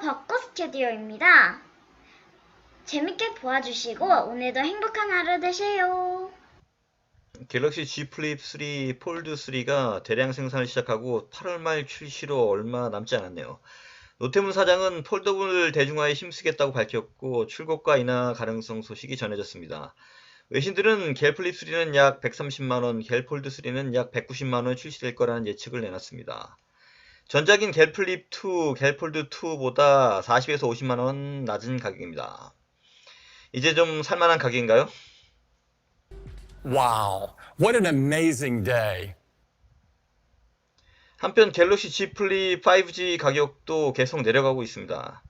벚꽃 스튜디오입니다. 재밌게 보아주시고 오늘도 행복한 하루 되세요. 갤럭시 Z 플립 3 폴드 3가 대량 생산을 시작하고 8월 말 출시로 얼마 남지 않았네요. 노태문 사장은 폴더블 대중화에 힘쓰겠다고 밝혔고 출고가 인하 가능성 소식이 전해졌습니다. 외신들은 갤 플립 3는 약 130만원, 갤 폴드 3는 약 190만원에 출시될 거라는 예측을 내놨습니다. 전작인 갤 플립 2, 갤 폴드 2보다 40에서 50만원 낮은 가격입니다. 이제 좀 살만한 가격인가요? Wow, what an amazing day. 한편 갤럭시 Z 플립 5G 가격도 계속 내려가고 있습니다.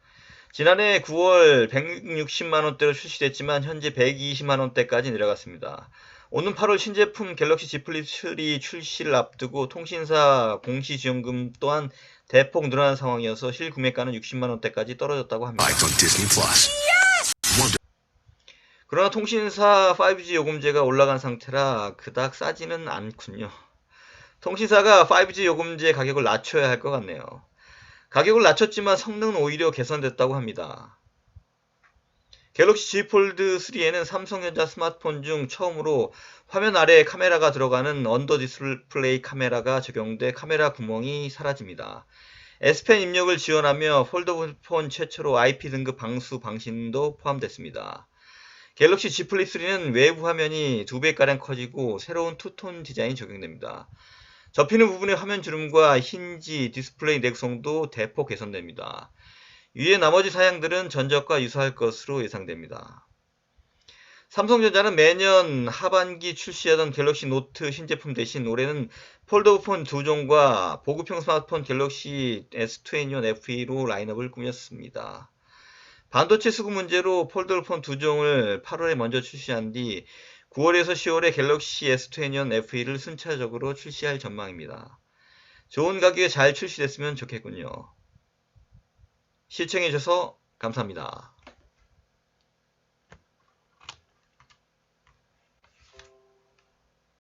지난해 9월 160만원대로 출시됐지만 현재 120만원대까지 내려갔습니다. 오는 8월 신제품 갤럭시 Z 플립 3 출시를 앞두고 통신사 공시지원금 또한 대폭 늘어난 상황이어서 실 구매가는 60만 원대까지 떨어졌다고 합니다. Life on Disney Plus. 그러나 통신사 5G 요금제가 올라간 상태라 그닥 싸지는 않군요. 통신사가 5G 요금제 가격을 낮춰야 할 것 같네요. 가격을 낮췄지만 성능은 오히려 개선됐다고 합니다. 갤럭시 Z 폴드 3에는 삼성전자 스마트폰 중 처음으로 화면 아래에 카메라가 들어가는 언더 디스플레이 카메라가 적용돼 카메라 구멍이 사라집니다. S펜 입력을 지원하며 폴더폰 최초로 IP 등급 방수 방신도 포함됐습니다. 갤럭시 Z 플립 3는 외부 화면이 2배가량 커지고 새로운 투톤 디자인이 적용됩니다. 접히는 부분의 화면 주름과 힌지, 디스플레이 내구성도 대폭 개선됩니다. 위의 나머지 사양들은 전작과 유사할 것으로 예상됩니다. 삼성전자는 매년 하반기 출시하던 갤럭시 노트 신제품 대신 올해는 폴더폰 두 종과 보급형 스마트폰 갤럭시 S21 FE로 라인업을 꾸몄습니다. 반도체 수급 문제로 폴더폰 두 종을 8월에 먼저 출시한 뒤 9월에서 10월에 갤럭시 S21 FE를 순차적으로 출시할 전망입니다. 좋은 가격에 잘 출시됐으면 좋겠군요. 시청해주셔서 감사합니다.